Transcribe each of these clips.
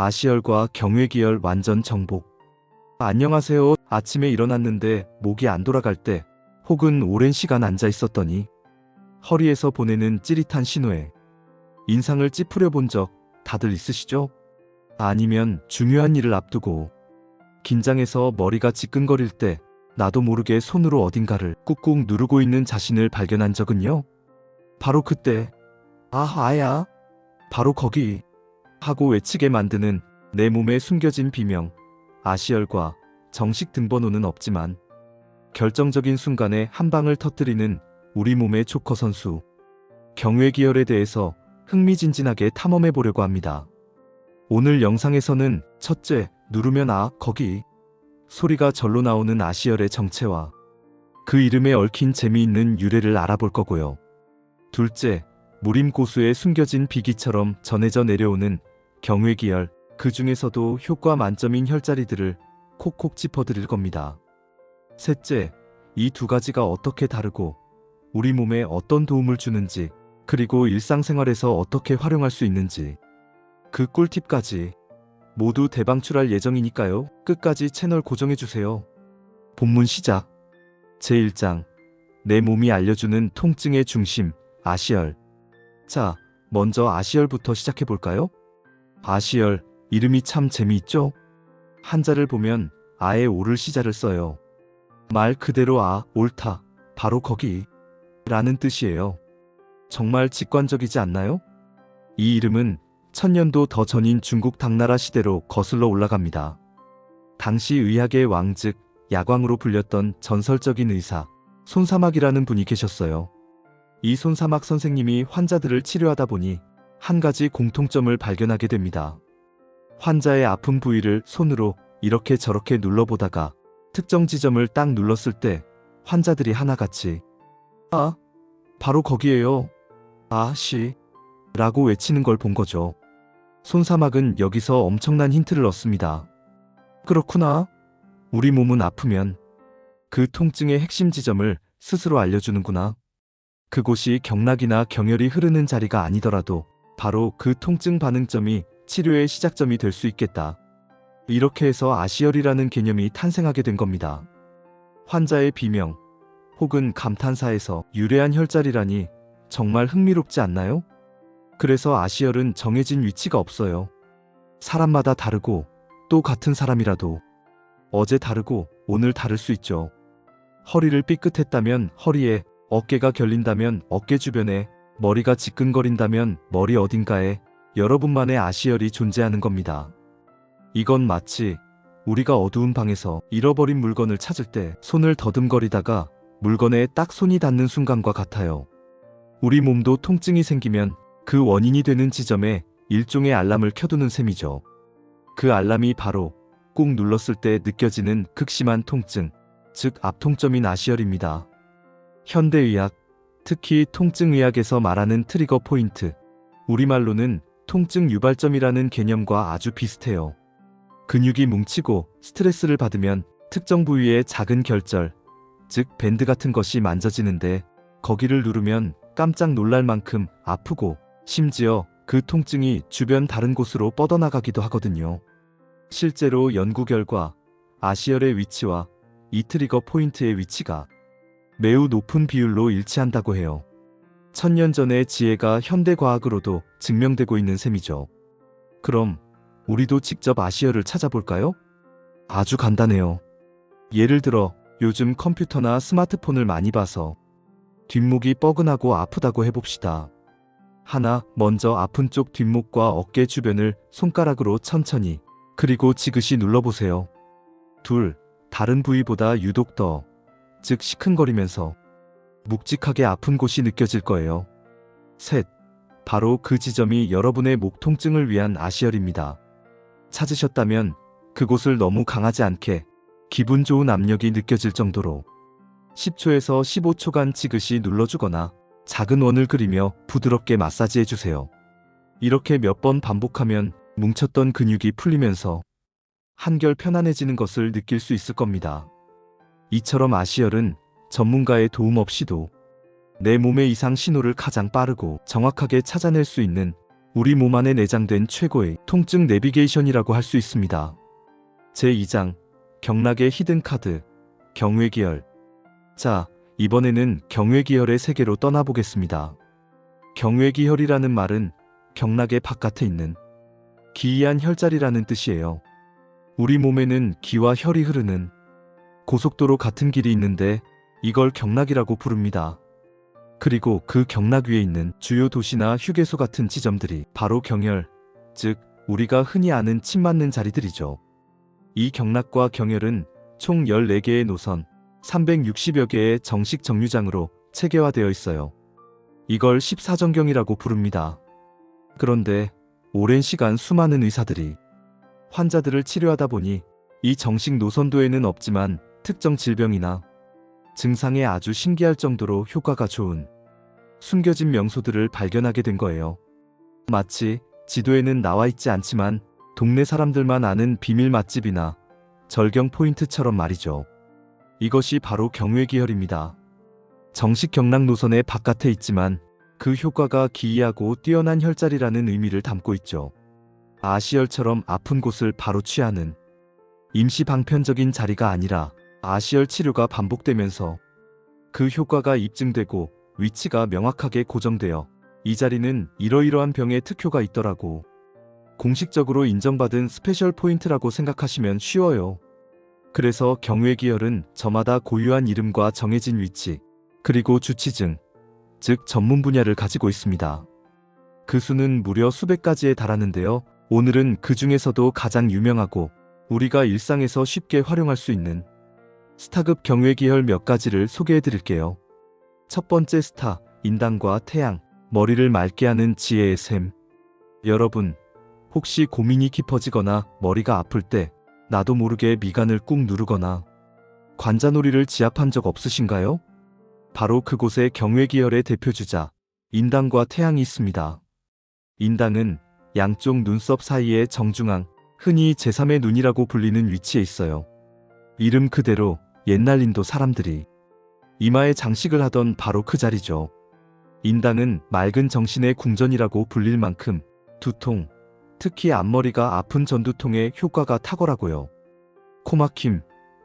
아시열과 경외기열 완전 정복. 안녕하세요. 아침에 일어났는데 목이 안 돌아갈 때 혹은 오랜 시간 앉아 있었더니 허리에서 보내는 찌릿한 신호에 인상을 찌푸려 본 적 다들 있으시죠? 아니면 중요한 일을 앞두고 긴장해서 머리가 지끈거릴 때 나도 모르게 손으로 어딘가를 꾹꾹 누르고 있는 자신을 발견한 적은요? 바로 그때, 아, 아야. 바로 거기. 하고 외치게 만드는 내 몸에 숨겨진 비명, 아시열과 정식 등번호는 없지만 결정적인 순간에 한 방을 터뜨리는 우리 몸의 조커 선수. 경외 기열에 대해서 흥미진진하게 탐험해 보려고 합니다. 오늘 영상에서는 첫째, 누르면 아, 거기. 소리가 절로 나오는 아시열의 정체와 그 이름에 얽힌 재미있는 유래를 알아볼 거고요. 둘째, 무림 고수의 숨겨진 비기처럼 전해져 내려오는 경외기열, 그 중에서도 효과 만점인 혈자리들을 콕콕 짚어드릴 겁니다. 셋째, 이 두 가지가 어떻게 다르고 우리 몸에 어떤 도움을 주는지, 그리고 일상생활에서 어떻게 활용할 수 있는지, 그 꿀팁까지 모두 대방출할 예정이니까요. 끝까지 채널 고정해주세요. 본문 시작. 제1장. 내 몸이 알려주는 통증의 중심, 아시열. 자, 먼저 아시열부터 시작해볼까요? 아시열, 이름이 참 재미있죠? 한자를 보면 아에 오를 시자를 써요. 말 그대로 아, 옳다. 바로 거기. 라는 뜻이에요. 정말 직관적이지 않나요? 이 이름은 천년도 더 전인 중국 당나라 시대로 거슬러 올라갑니다. 당시 의학의 왕즉 야광으로 불렸던 전설적인 의사 손사막이라는 분이 계셨어요. 이 손사막 선생님이 환자들을 치료하다 보니 한 가지 공통점을 발견하게 됩니다. 환자의 아픈 부위를 손으로 이렇게 저렇게 눌러보다가 특정 지점을 딱 눌렀을 때 환자들이 하나같이 아, 바로 거기에요. 아, 씨. 라고 외치는 걸 본 거죠. 손사막은 여기서 엄청난 힌트를 얻습니다. 그렇구나. 우리 몸은 아프면 그 통증의 핵심 지점을 스스로 알려주는구나. 그곳이 경락이나 경혈이 흐르는 자리가 아니더라도 바로 그 통증 반응점이 치료의 시작점이 될 수 있겠다. 이렇게 해서 아시열이라는 개념이 탄생하게 된 겁니다. 환자의 비명 혹은 감탄사에서 유래한 혈자리라니 정말 흥미롭지 않나요? 그래서 아시열은 정해진 위치가 없어요. 사람마다 다르고 또 같은 사람이라도 어제 다르고 오늘 다를 수 있죠. 허리를 삐끗했다면 허리에, 어깨가 결린다면 어깨 주변에, 머리가 지끈거린다면 머리 어딘가에 여러분만의 아시열이 존재하는 겁니다. 이건 마치 우리가 어두운 방에서 잃어버린 물건을 찾을 때 손을 더듬거리다가 물건에 딱 손이 닿는 순간과 같아요. 우리 몸도 통증이 생기면 그 원인이 되는 지점에 일종의 알람을 켜두는 셈이죠. 그 알람이 바로 꾹 눌렀을 때 느껴지는 극심한 통증, 즉 앞통점인 아시열입니다. 현대의학, 특히 통증의학에서 말하는 트리거 포인트, 우리말로는 통증 유발점이라는 개념과 아주 비슷해요. 근육이 뭉치고 스트레스를 받으면 특정 부위의 작은 결절, 즉 밴드 같은 것이 만져지는데 거기를 누르면 깜짝 놀랄 만큼 아프고 심지어 그 통증이 주변 다른 곳으로 뻗어나가기도 하거든요. 실제로 연구 결과 아시열의 위치와 이 트리거 포인트의 위치가 매우 높은 비율로 일치한다고 해요. 천년 전의 지혜가 현대 과학으로도 증명되고 있는 셈이죠. 그럼 우리도 직접 아시열을 찾아볼까요? 아주 간단해요. 예를 들어 요즘 컴퓨터나 스마트폰을 많이 봐서 뒷목이 뻐근하고 아프다고 해봅시다. 하나, 먼저 아픈 쪽 뒷목과 어깨 주변을 손가락으로 천천히 그리고 지그시 눌러보세요. 둘, 다른 부위보다 유독 더, 즉 시큰거리면서 묵직하게 아픈 곳이 느껴질 거예요. 셋, 바로 그 지점이 여러분의 목 통증을 위한 아시열입니다. 찾으셨다면 그곳을 너무 강하지 않게 기분 좋은 압력이 느껴질 정도로 10초에서 15초간 지그시 눌러주거나 작은 원을 그리며 부드럽게 마사지해 주세요. 이렇게 몇 번 반복하면 뭉쳤던 근육이 풀리면서 한결 편안해지는 것을 느낄 수 있을 겁니다. 이처럼 아시열은 전문가의 도움 없이도 내 몸의 이상 신호를 가장 빠르고 정확하게 찾아낼 수 있는 우리 몸 안에 내장된 최고의 통증 내비게이션이라고 할 수 있습니다. 제2장 경락의 히든 카드 경외기열 자, 이번에는 경외기열의 세계로 떠나보겠습니다. 경외기혈이라는 말은 경락의 바깥에 있는 기이한 혈자리라는 뜻이에요. 우리 몸에는 기와 혈이 흐르는 고속도로 같은 길이 있는데 이걸 경락이라고 부릅니다. 그리고 그 경락 위에 있는 주요 도시나 휴게소 같은 지점들이 바로 경혈, 즉 우리가 흔히 아는 침 맞는 자리들이죠. 이 경락과 경혈은 총 14개의 노선, 360여 개의 정식 정류장으로 체계화되어 있어요. 이걸 14정경이라고 부릅니다. 그런데 오랜 시간 수많은 의사들이 환자들을 치료하다 보니 이 정식 노선도에는 없지만 특정 질병이나 증상에 아주 신기할 정도로 효과가 좋은 숨겨진 명소들을 발견하게 된 거예요. 마치 지도에는 나와 있지 않지만 동네 사람들만 아는 비밀 맛집이나 절경 포인트처럼 말이죠. 이것이 바로 경외기혈입니다. 정식 경락 노선의 바깥에 있지만 그 효과가 기이하고 뛰어난 혈자리라는 의미를 담고 있죠. 아시열처럼 아픈 곳을 바로 취하는 임시 방편적인 자리가 아니라 아시열 치료가 반복되면서 그 효과가 입증되고 위치가 명확하게 고정되어 이 자리는 이러이러한 병에 특효가 있더라고. 공식적으로 인정받은 스페셜 포인트라고 생각하시면 쉬워요. 그래서 경외기열은 저마다 고유한 이름과 정해진 위치, 그리고 주치증, 즉 전문 분야를 가지고 있습니다. 그 수는 무려 수백 가지에 달하는데요. 오늘은 그 중에서도 가장 유명하고 우리가 일상에서 쉽게 활용할 수 있는 스타급 경외기혈 몇 가지를 소개해 드릴게요. 첫 번째 스타, 인당과 태양, 머리를 맑게 하는 지혜의 샘. 여러분, 혹시 고민이 깊어지거나 머리가 아플 때 나도 모르게 미간을 꾹 누르거나 관자놀이를 지압한 적 없으신가요? 바로 그곳에 경외기열의 대표주자 인당과 태양이 있습니다. 인당은 양쪽 눈썹 사이의 정중앙, 흔히 제3의 눈이라고 불리는 위치에 있어요. 이름 그대로 옛날 인도 사람들이 이마에 장식을 하던 바로 그 자리죠. 인당은 맑은 정신의 궁전이라고 불릴 만큼 두통, 특히 앞머리가 아픈 전두통에 효과가 탁월하고요. 코막힘,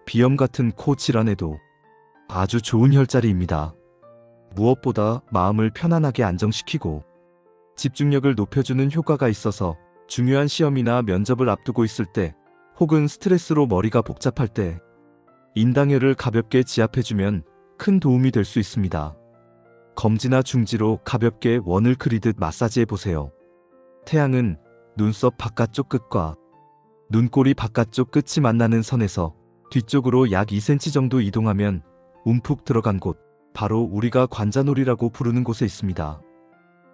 비염 같은 코 질환에도 아주 좋은 혈자리입니다. 무엇보다 마음을 편안하게 안정시키고 집중력을 높여주는 효과가 있어서 중요한 시험이나 면접을 앞두고 있을 때 혹은 스트레스로 머리가 복잡할 때 인당혈을 가볍게 지압해주면 큰 도움이 될 수 있습니다. 검지나 중지로 가볍게 원을 그리듯 마사지해 보세요. 태양은 눈썹 바깥쪽 끝과 눈꼬리 바깥쪽 끝이 만나는 선에서 뒤쪽으로 약 2cm 정도 이동하면 움푹 들어간 곳, 바로 우리가 관자놀이라고 부르는 곳에 있습니다.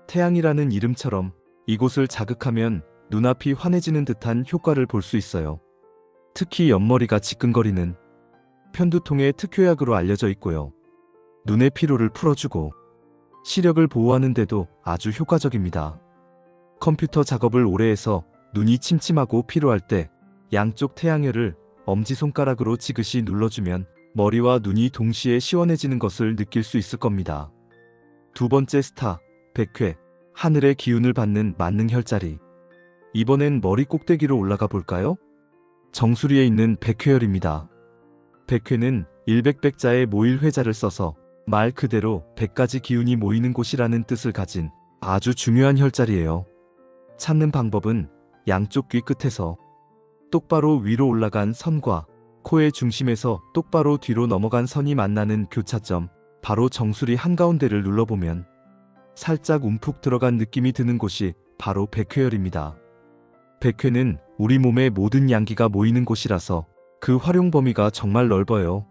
태양이라는 이름처럼 이곳을 자극하면 눈앞이 환해지는 듯한 효과를 볼 수 있어요. 특히 옆머리가 지끈거리는 편두통의 특효약으로 알려져 있고요. 눈의 피로를 풀어주고 시력을 보호하는데도 아주 효과적입니다. 컴퓨터 작업을 오래 해서 눈이 침침하고 피로할 때 양쪽 태양혈을 엄지손가락으로 지그시 눌러주면 머리와 눈이 동시에 시원해지는 것을 느낄 수 있을 겁니다. 두 번째 스타, 백회, 하늘의 기운을 받는 만능 혈자리. 이번엔 머리 꼭대기로 올라가 볼까요? 정수리에 있는 백회혈입니다. 백회는 일백백자의 모일 회자를 써서 말 그대로 백가지 기운이 모이는 곳이라는 뜻을 가진 아주 중요한 혈자리예요. 찾는 방법은 양쪽 귀 끝에서 똑바로 위로 올라간 선과 코의 중심에서 똑바로 뒤로 넘어간 선이 만나는 교차점, 바로 정수리 한가운데를 눌러보면 살짝 움푹 들어간 느낌이 드는 곳이 바로 백회열입니다. 백회는 우리 몸의 모든 양기가 모이는 곳이라서 그 활용 범위가 정말 넓어요.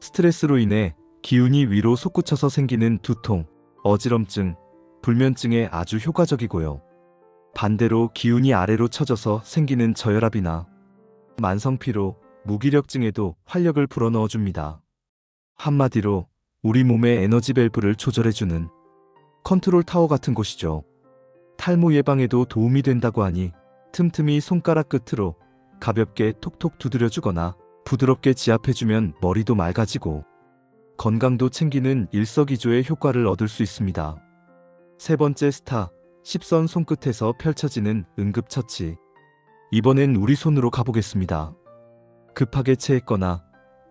스트레스로 인해 기운이 위로 솟구쳐서 생기는 두통, 어지럼증, 불면증에 아주 효과적이고요. 반대로 기운이 아래로 처져서 생기는 저혈압이나 만성피로, 무기력증에도 활력을 불어넣어 줍니다. 한마디로 우리 몸의 에너지 밸브를 조절해주는 컨트롤 타워 같은 곳이죠. 탈모 예방에도 도움이 된다고 하니 틈틈이 손가락 끝으로 가볍게 톡톡 두드려주거나 부드럽게 지압해주면 머리도 맑아지고 건강도 챙기는 일석이조의 효과를 얻을 수 있습니다. 세 번째 스타, 10선 손끝에서 펼쳐지는 응급처치. 이번엔 우리 손으로 가보겠습니다. 급하게 체했거나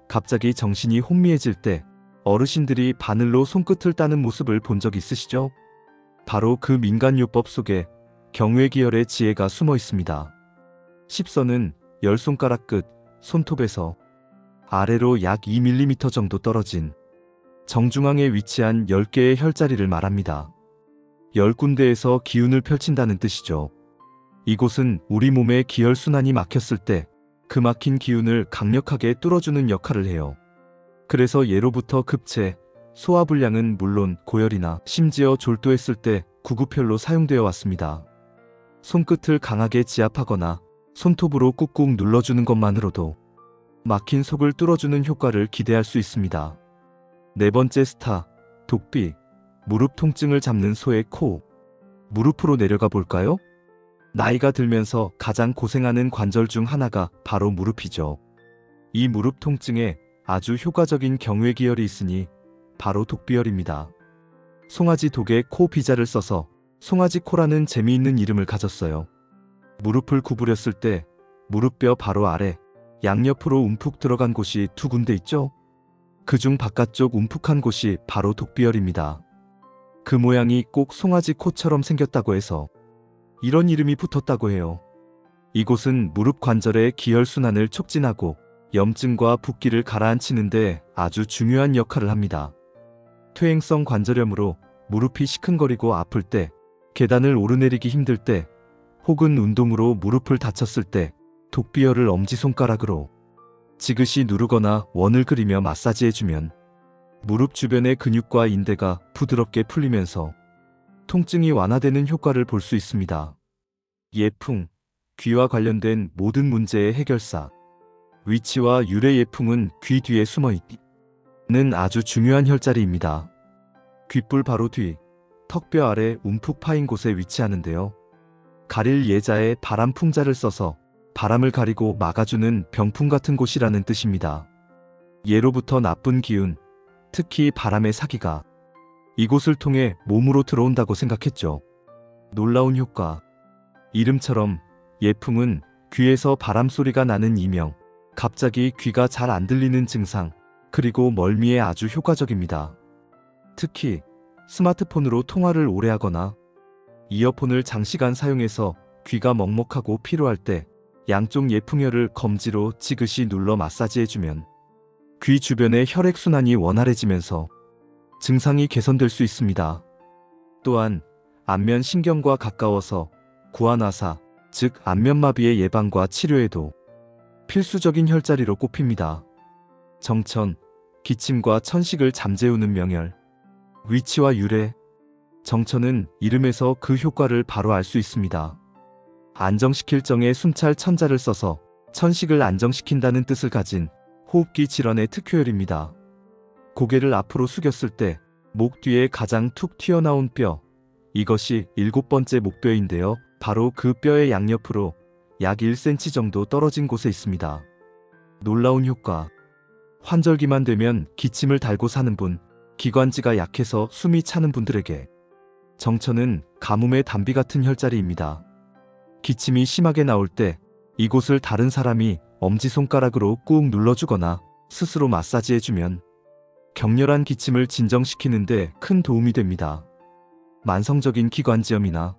갑자기 정신이 혼미해질 때 어르신들이 바늘로 손끝을 따는 모습을 본 적 있으시죠? 바로 그 민간요법 속에 경외기열의 지혜가 숨어 있습니다. 10선은 열 손가락 끝 손톱에서 아래로 약 2mm 정도 떨어진 정중앙에 위치한 10개의 혈자리를 말합니다. 10군데에서 기운을 펼친다는 뜻이죠. 이곳은 우리 몸의 기혈순환이 막혔을 때 그 막힌 기운을 강력하게 뚫어주는 역할을 해요. 그래서 예로부터 급체, 소화불량은 물론 고열이나 심지어 졸도했을 때 구구표로 사용되어 왔습니다. 손끝을 강하게 지압하거나 손톱으로 꾹꾹 눌러주는 것만으로도 막힌 속을 뚫어주는 효과를 기대할 수 있습니다. 네 번째 스타, 독비, 무릎 통증을 잡는 소의 코. 무릎으로 내려가 볼까요? 나이가 들면서 가장 고생하는 관절 중 하나가 바로 무릎이죠. 이 무릎 통증에 아주 효과적인 경외 기혈이 있으니 바로 독비혈입니다. 송아지 독에 코 비자를 써서 송아지 코라는 재미있는 이름을 가졌어요. 무릎을 구부렸을 때 무릎뼈 바로 아래 양옆으로 움푹 들어간 곳이 두 군데 있죠? 그 중 바깥쪽 움푹한 곳이 바로 독비혈입니다. 그 모양이 꼭 송아지 코처럼 생겼다고 해서 이런 이름이 붙었다고 해요. 이곳은 무릎 관절의 기혈순환을 촉진하고 염증과 붓기를 가라앉히는데 아주 중요한 역할을 합니다. 퇴행성 관절염으로 무릎이 시큰거리고 아플 때, 계단을 오르내리기 힘들 때, 혹은 운동으로 무릎을 다쳤을 때 독비혈을 엄지손가락으로 지그시 누르거나 원을 그리며 마사지해주면 무릎 주변의 근육과 인대가 부드럽게 풀리면서 통증이 완화되는 효과를 볼 수 있습니다. 예풍, 귀와 관련된 모든 문제의 해결사. 위치와 유래 예풍은 귀 뒤에 숨어 있는 아주 중요한 혈자리입니다. 귓불 바로 뒤, 턱뼈 아래 움푹 파인 곳에 위치하는데요. 가릴 예자에 바람 풍자를 써서 바람을 가리고 막아주는 병풍 같은 곳이라는 뜻입니다. 예로부터 나쁜 기운, 특히 바람의 사기가 이곳을 통해 몸으로 들어온다고 생각했죠. 놀라운 효과. 이름처럼 예풍은 귀에서 바람 소리가 나는 이명, 갑자기 귀가 잘 안 들리는 증상, 그리고 멀미에 아주 효과적입니다. 특히 스마트폰으로 통화를 오래 하거나 이어폰을 장시간 사용해서 귀가 먹먹하고 피로할 때 양쪽 예풍혈을 검지로 지그시 눌러 마사지해주면 귀 주변의 혈액순환이 원활해지면서 증상이 개선될 수 있습니다. 또한 안면 신경과 가까워서 구안화사, 즉 안면마비의 예방과 치료에도 필수적인 혈자리로 꼽힙니다. 정천, 기침과 천식을 잠재우는 명혈, 위치와 유래, 정천은 이름에서 그 효과를 바로 알 수 있습니다. 안정시킬 정에 순찰 천자를 써서 천식을 안정시킨다는 뜻을 가진 호흡기 질환의 특효혈입니다. 고개를 앞으로 숙였을 때 목 뒤에 가장 툭 튀어나온 뼈, 이것이 일곱 번째 목뼈인데요. 바로 그 뼈의 양옆으로 약 1cm 정도 떨어진 곳에 있습니다. 놀라운 효과. 환절기만 되면 기침을 달고 사는 분, 기관지가 약해서 숨이 차는 분들에게 정천은 가뭄의 담비 같은 혈자리입니다. 기침이 심하게 나올 때 이곳을 다른 사람이 엄지손가락으로 꾹 눌러주거나 스스로 마사지해주면 격렬한 기침을 진정시키는데 큰 도움이 됩니다. 만성적인 기관지염이나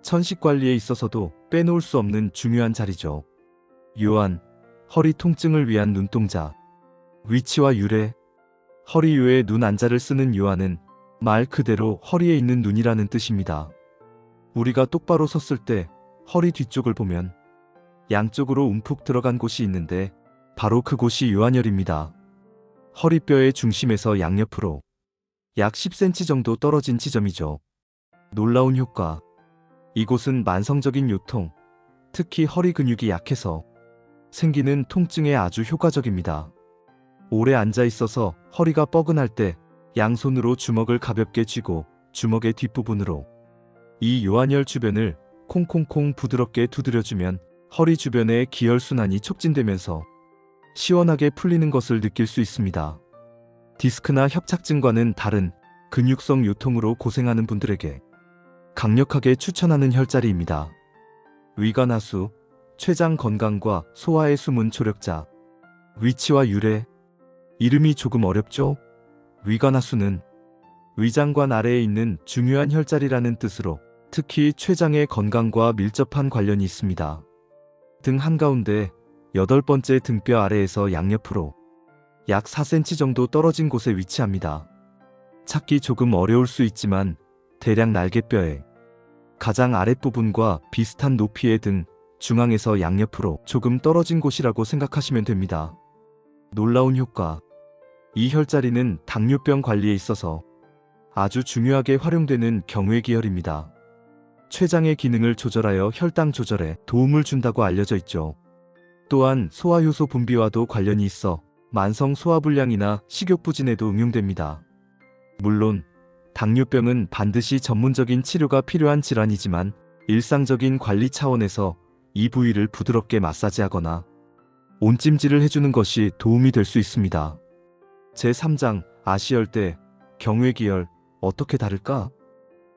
천식 관리에 있어서도 빼놓을 수 없는 중요한 자리죠. 요한, 허리 통증을 위한 눈동자. 위치와 유래. 허리 위에 눈 안자를 쓰는 요한은 말 그대로 허리에 있는 눈이라는 뜻입니다. 우리가 똑바로 섰을 때 허리 뒤쪽을 보면 양쪽으로 움푹 들어간 곳이 있는데 바로 그곳이 요한혈입니다. 허리뼈의 중심에서 양옆으로 약 10cm 정도 떨어진 지점이죠. 놀라운 효과. 이곳은 만성적인 요통, 특히 허리 근육이 약해서 생기는 통증에 아주 효과적입니다. 오래 앉아 있어서 허리가 뻐근할 때 양손으로 주먹을 가볍게 쥐고 주먹의 뒷부분으로 이 요한혈 주변을 콩콩콩 부드럽게 두드려주면 허리 주변의 기혈순환이 촉진되면서 시원하게 풀리는 것을 느낄 수 있습니다. 디스크나 협착증과는 다른 근육성 요통으로 고생하는 분들에게 강력하게 추천하는 혈자리입니다. 위관하수, 췌장 건강과 소화의 숨은 초력자. 위치와 유래. 이름이 조금 어렵죠? 위관하수는 위장관 아래에 있는 중요한 혈자리라는 뜻으로 특히 췌장의 건강과 밀접한 관련이 있습니다. 등 한가운데 여덟 번째 등뼈 아래에서 양옆으로 약 4cm 정도 떨어진 곳에 위치합니다. 찾기 조금 어려울 수 있지만 대략 날개뼈의 가장 아랫부분과 비슷한 높이의 등 중앙에서 양옆으로 조금 떨어진 곳이라고 생각하시면 됩니다. 놀라운 효과. 이 혈자리는 당뇨병 관리에 있어서 아주 중요하게 활용되는 경외기혈입니다. 췌장의 기능을 조절하여 혈당 조절에 도움을 준다고 알려져 있죠. 또한 소화효소 분비와도 관련이 있어 만성 소화불량이나 식욕부진에도 응용됩니다. 물론 당뇨병은 반드시 전문적인 치료가 필요한 질환이지만 일상적인 관리 차원에서 이 부위를 부드럽게 마사지하거나 온찜질을 해주는 것이 도움이 될 수 있습니다. 제3장 아시열대 경외기열 어떻게 다를까?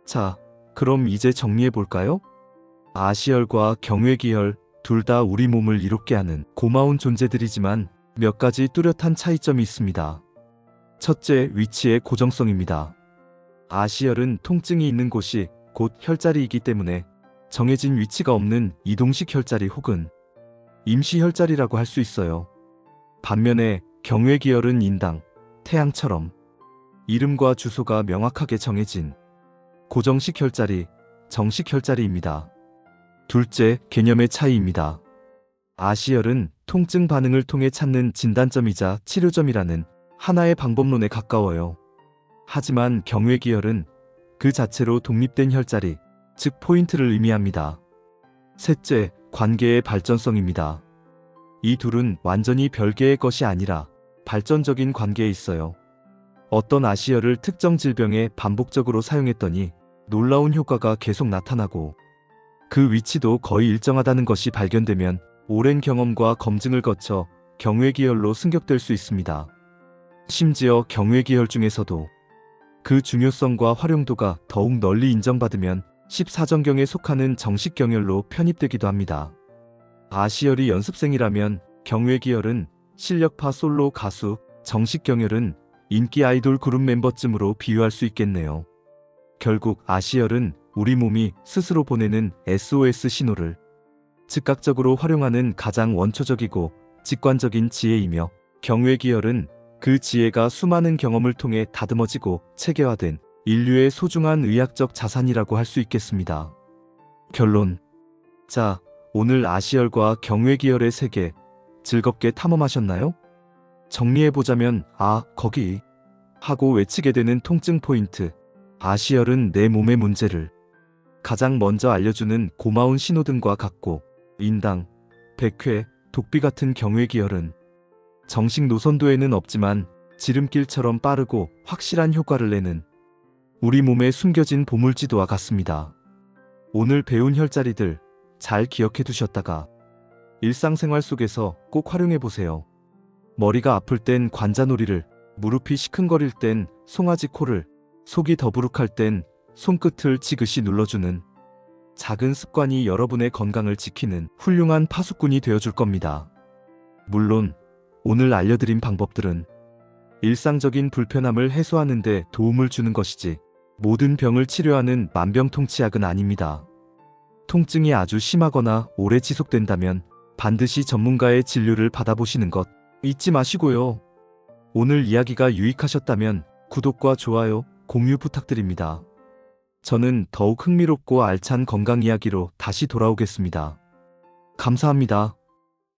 자, 그럼 이제 정리해 볼까요? 아시열과 경외기열 둘 다 우리 몸을 이롭게 하는 고마운 존재들이지만 몇 가지 뚜렷한 차이점이 있습니다. 첫째, 위치의 고정성입니다. 아시열은 통증이 있는 곳이 곧 혈자리이기 때문에 정해진 위치가 없는 이동식 혈자리 혹은 임시 혈자리라고 할 수 있어요. 반면에 경외기열은 인당, 태양처럼 이름과 주소가 명확하게 정해진 고정식 혈자리, 정식 혈자리입니다. 둘째, 개념의 차이입니다. 아시열은 통증 반응을 통해 찾는 진단점이자 치료점이라는 하나의 방법론에 가까워요. 하지만 경외기열은 그 자체로 독립된 혈자리, 즉 포인트를 의미합니다. 셋째, 관계의 발전성입니다. 이 둘은 완전히 별개의 것이 아니라 발전적인 관계에 있어요. 어떤 아시열을 특정 질병에 반복적으로 사용했더니 놀라운 효과가 계속 나타나고 그 위치도 거의 일정하다는 것이 발견되면 오랜 경험과 검증을 거쳐 경외기혈로 승격될 수 있습니다. 심지어 경외기혈 중에서도 그 중요성과 활용도가 더욱 널리 인정받으면 14정경에 속하는 정식 경혈로 편입되기도 합니다. 아시열이 연습생이라면 경외기열은 실력파 솔로 가수, 정식 경혈은 인기 아이돌 그룹 멤버쯤으로 비유할 수 있겠네요. 결국 아시열은 우리 몸이 스스로 보내는 SOS 신호를 즉각적으로 활용하는 가장 원초적이고 직관적인 지혜이며 경외기열은 그 지혜가 수많은 경험을 통해 다듬어지고 체계화된 인류의 소중한 의학적 자산이라고 할 수 있겠습니다. 결론. 자, 오늘 아시열과 경외기열의 세계 즐겁게 탐험하셨나요? 정리해보자면, 아, 거기. 하고 외치게 되는 통증 포인트. 아시열은 내 몸의 문제를 가장 먼저 알려주는 고마운 신호등과 같고, 인당, 백회, 독비 같은 경외 기열은 정식 노선도에는 없지만 지름길처럼 빠르고 확실한 효과를 내는 우리 몸에 숨겨진 보물지도와 같습니다. 오늘 배운 혈자리들 잘 기억해 두셨다가 일상생활 속에서 꼭 활용해 보세요. 머리가 아플 땐 관자놀이를, 무릎이 시큰거릴 땐 송아지 코를, 속이 더부룩할 땐 손끝을 지그시 눌러주는 작은 습관이 여러분의 건강을 지키는 훌륭한 파수꾼이 되어줄 겁니다. 물론 오늘 알려드린 방법들은 일상적인 불편함을 해소하는 데 도움을 주는 것이지 모든 병을 치료하는 만병통치약은 아닙니다. 통증이 아주 심하거나 오래 지속된다면 반드시 전문가의 진료를 받아보시는 것 잊지 마시고요. 오늘 이야기가 유익하셨다면 구독과 좋아요, 공유 부탁드립니다. 저는 더욱 흥미롭고 알찬 건강 이야기로 다시 돌아오겠습니다. 감사합니다.